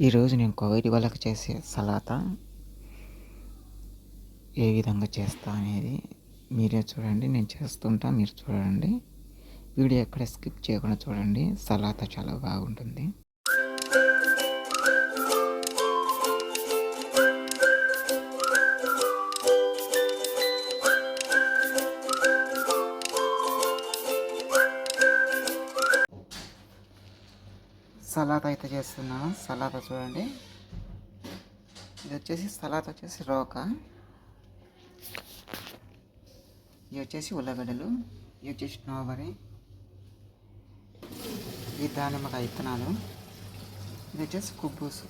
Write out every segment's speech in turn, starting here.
ఈరోజు నేను కోవిడ్ వాళ్ళకి చేసే సలాత ఏ విధంగా చేస్తా అనేది మీరే చూడండి నేను చేస్తుంటా మీరు చూడండి. వీడియో ఎక్కడ స్కిప్ చేయకుండా చూడండి. సలాత చాలా బాగుంటుంది. సలాద్ అయితే చేస్తున్నాను. సలాద్ చూడండి. ఇది వచ్చేసి సలాద్ వచ్చేసి రోక. ఇది వచ్చేసి ఉల్లగడ్డలు. ఇది వచ్చేసి స్ట్రాబెరీ ఇది దానిమ్మకాయ విత్తనాలు. ఇది వచ్చేసి కుబ్బూసు.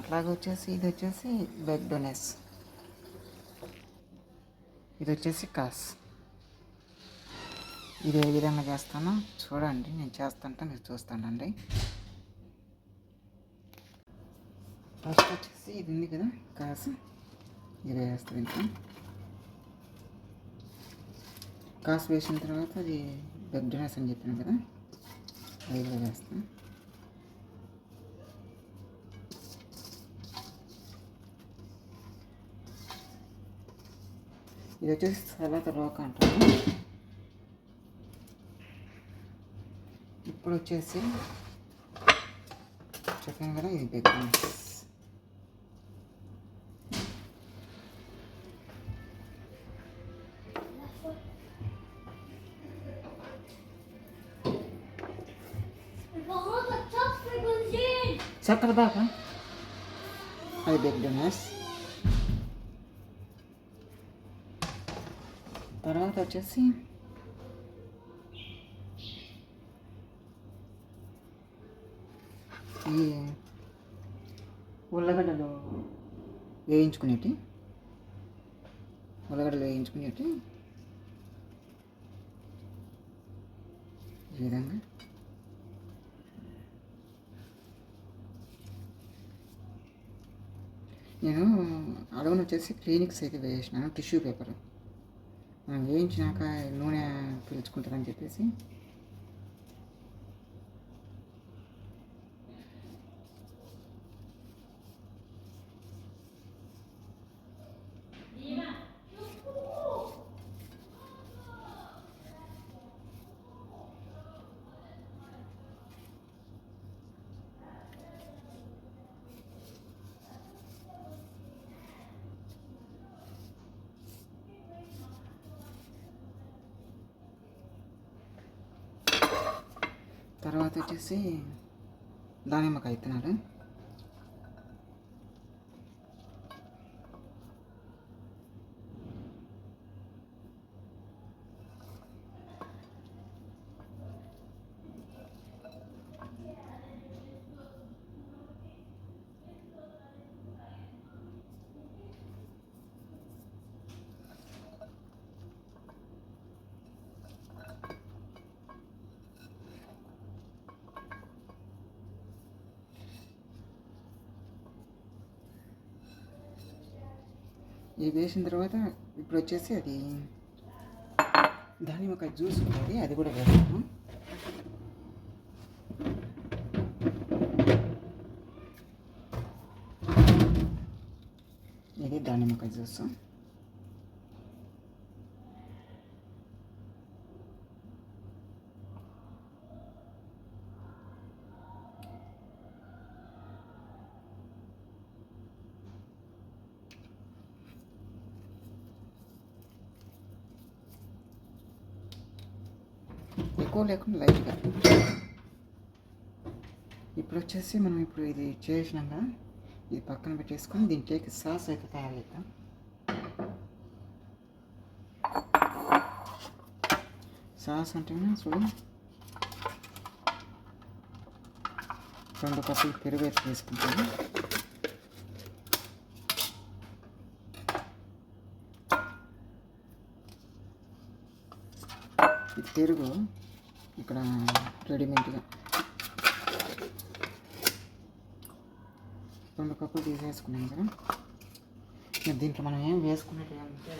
అట్లాగే వచ్చేసి ఇది వచ్చేసి బెగ్డోనెస్ ఇది వచ్చేసి కాస్. ఇది ఏ విధంగా చేస్తానో చూడండి నేను చేస్తుంటే మీరు చూస్తానండి. ఫస్ట్ వచ్చేసి ఇది ఉంది కదా కాసు. ఇది వేస్తుంది ఇంకా కాసు వేసిన తర్వాత అది బెగ్డోనెస్ అని చెప్పాను కదా అది కూడా వేస్తాను ఇది వచ్చేసి సలాత రోక అంటారు ఇప్పుడు వచ్చేసి చెప్పాను కదా ఇది బెగ్నెస్ Warum hat das für gesehen? చక్కెర దాకా అది బెగ్డోనస్ తర్వాత వచ్చేసి ఈ ఉల్లగడ్డలు వేయించుకునేటి. ఉల్లగడ్డలు వేయించుకునేటి. ఈ విధంగా. నేను అడవును వచ్చేసి క్లినిక్స్ అయితే వేసినాను టిష్యూ పేపర్. వేయించినాక నూనె పీల్చుకుంటుందని చెప్పేసి తర్వాత వచ్చేసి దానిమ్మకాయ విత్తనాలు ఇది వేసిన తర్వాత ఇప్పుడు వచ్చేసి అది దానిమ్మకాయ జ్యూస్ ఉంటుంది అది కూడా వేస్తాము. ఇది దానిమ్మకాయ జ్యూస్. ఎక్కువ లేకుండా లైట్గా. ఇప్పుడు వచ్చేసి మనం ఇప్పుడు ఇది చేసినాక ఇది పక్కన పెట్టేసుకొని దీంట్లోకి సాస్ అయితే తయారు చేద్దాం. సాస్ అంటే చూడు. రెండు కప్పులు పెరుగు అయితే తీసుకుంటాను. ఈ పెరుగు ఇక్కడ రెడీమేడ్గా. రెండు కప్పులు తీసేసుకున్నాం కదా. ఇక దీంట్లో మనం ఏం వేసుకునేది అంటే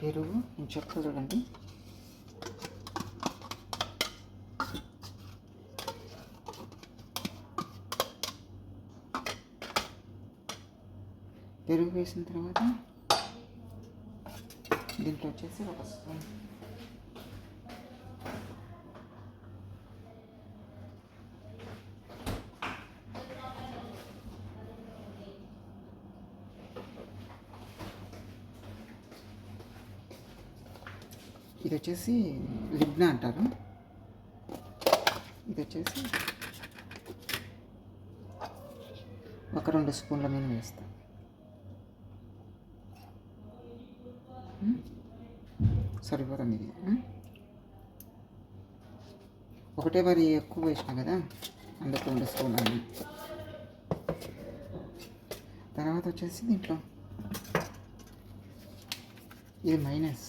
పెరుగు నేను చెప్తా చూడండి. పెరుగు వేసిన తర్వాత దీంట్లో వచ్చేసి ఒక స్పూన్. ఇది వచ్చేసి లిబ్నా అంటారు. ఇది వచ్చేసి ఒక రెండు స్పూన్ల మీద వేస్తాం. సరిపోతుంది ఇది ఒకటే మరి ఎక్కువ వేసిన కదా అందుకు రెండు స్పూన్లు అన్నీ. తర్వాత వచ్చేసి దీంట్లో ఇది మైనస్.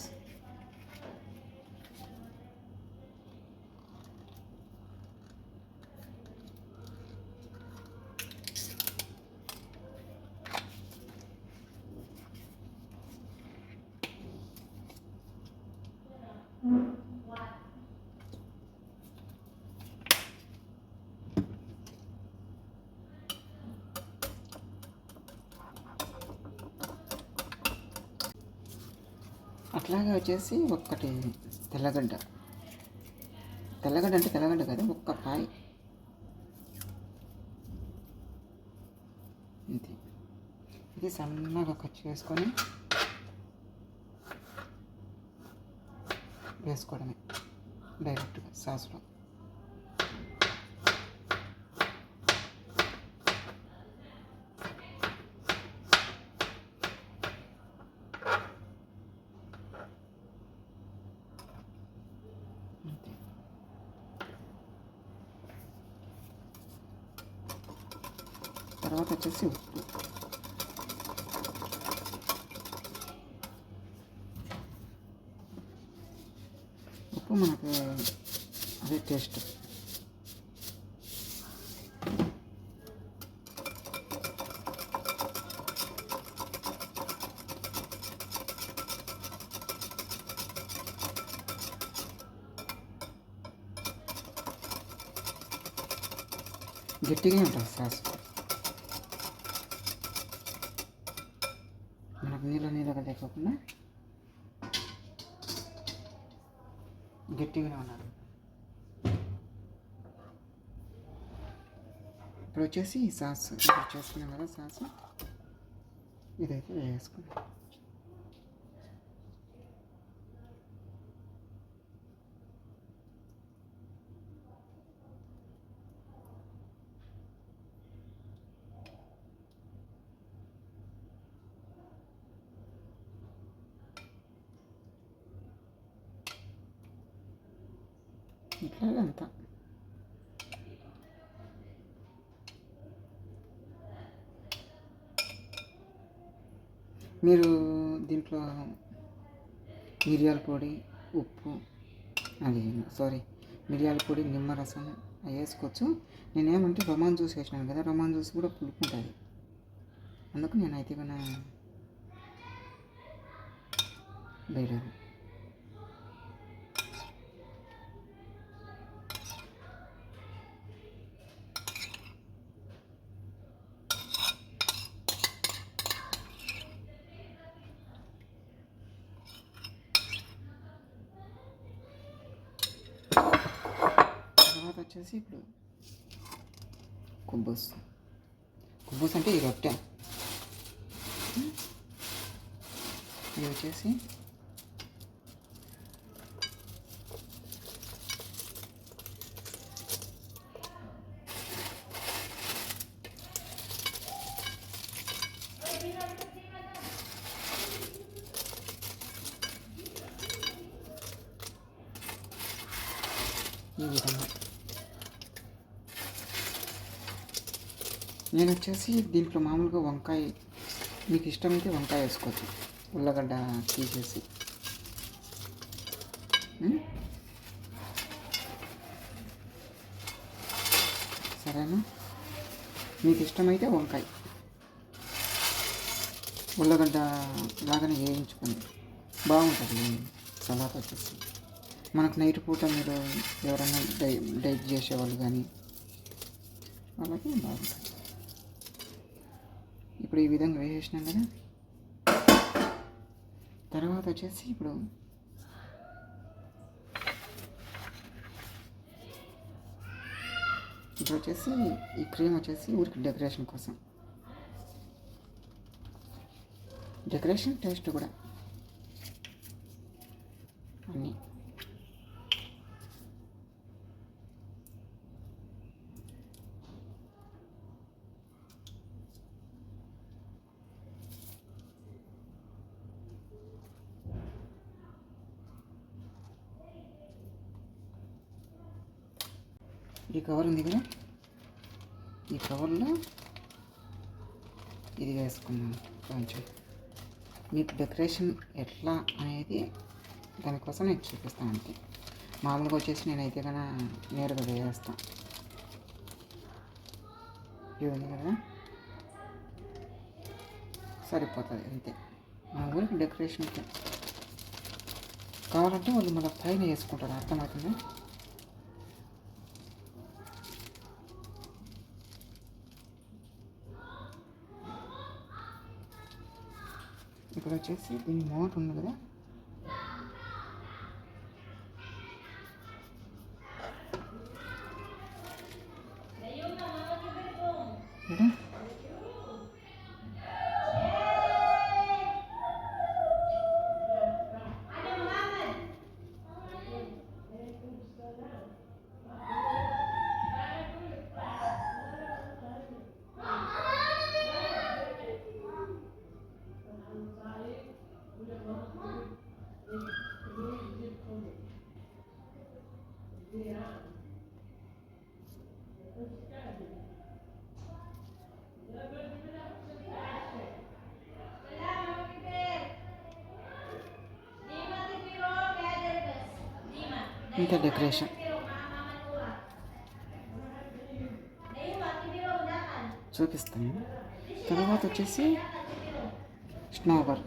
అట్లాగే వచ్చేసి ఒక్కటి తెల్లగడ్డ. తెల్లగడ్డ అంటే తెల్లగడ్డ కదా ఒక్క కాయ. ఇది. ఇది సన్నగా కట్ చేసుకొని వేసుకోవడమే. డైరెక్ట్గా సాస్లో అంతే తర్వాత వచ్చేసి ఉప్పు ఉప్పు మనకు అదే టేస్ట్ గట్టిగా ఉంటుంది సాస్ లేకోకుండా గట్టిగానే ఉన్నారు ఇప్పుడు వచ్చేసి ఈ సాస్ ఇప్పుడు చేసుకున్నాం కదా సాస్. ఇదైతే వేసుకున్నాం. ఇట్లాగంతా మీరు దీంట్లో మిరియాల పొడి ఉప్పు అది సారీ మిరియాల పొడి నిమ్మరసం అవి వేసుకోవచ్చు. నేనేమంటే రొమాన్ జ్యూస్ వేసినాను కదా రొమాన్ జ్యూస్ కూడా పులుపు ఉంటుంది అందుకు నేనైతే కన్నా బయట తర్వాత వచ్చేసి ఇప్పుడు కుబ్బూస్. కుబ్బూస్ అంటే ఈ రొట్టె. ఇది వచ్చేసి ఈ విధంగా నేను వచ్చేసి దీంట్లో మామూలుగా వంకాయ మీకు ఇష్టమైతే వంకాయ వేసుకోవచ్చు. ఉల్లగడ్డ తీసేసి. సరేనా? మీకు ఇష్టమైతే వంకాయ. ఉల్లగడ్డ లాగానే వేయించుకోండి. బాగుంటుంది సలాద్ వచ్చేసి. మనకు నైట్ పూట మీరు ఎవరైనా డై డైట్ చేసేవాళ్ళు కానీ వాళ్ళకి బాగుంటుంది. ఇప్పుడు ఈ విధంగా వేసేసినాం కదా. తర్వాత వచ్చేసి ఇప్పుడు ఇప్పుడు వచ్చేసి ఈ క్రీమ్ వచ్చేసి ఊరికి డెకరేషన్ కోసం. డెకరేషన్ టేస్ట్ కూడా అన్నీ ఈ కవర్ ఉంది కదా? ఈ కవర్లో ఇది వేసుకున్నాను కొంచెం మీకు డెకరేషన్ ఎట్లా అనేది దానికోసం నేను చూపిస్తాను అంతే. మామూలుగా వచ్చేసి నేనైతే కన్నా నేరుగా వేస్తాను ఇది ఉంది కదా? సరిపోతుంది అంతే. మా ఊరికి డెకరేషన్కి కావాలంటే వాళ్ళు మళ్ళీ పైన వేసుకుంటారు అర్థమవుతుందా ఇక్కడ వచ్చేసి దీని మోట ఉంది కదా? ఇంత డెకరేషన్. చూపిస్తాను. తర్వాత వచ్చేసి స్నోబర్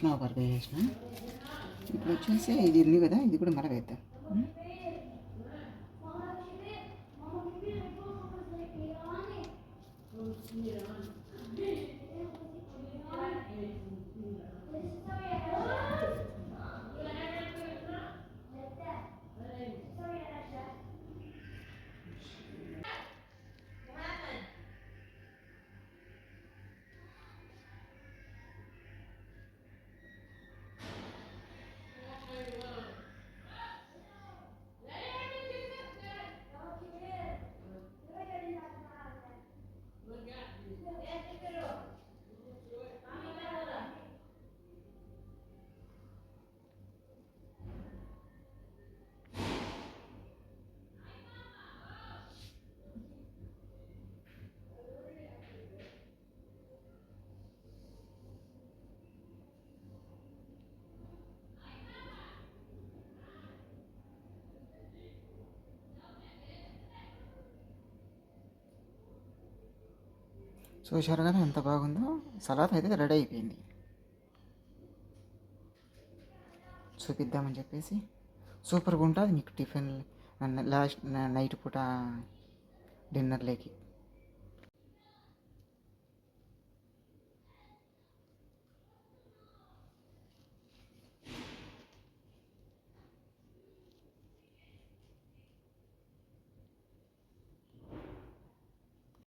కృష్ణ బర్గర్ ఇప్పుడు వచ్చేసి ఇది ఉంది కదా ఇది కూడా మరవేద్దాం. చూశారు కదా ఎంత బాగుందో. సలాద్ అయితే రెడీ అయిపోయింది. చూపిద్దామని చెప్పేసి. సూపర్గా ఉంటుంది మీకు టిఫిన్. లాస్ట్ నైట్ పూట డిన్నర్లోకి.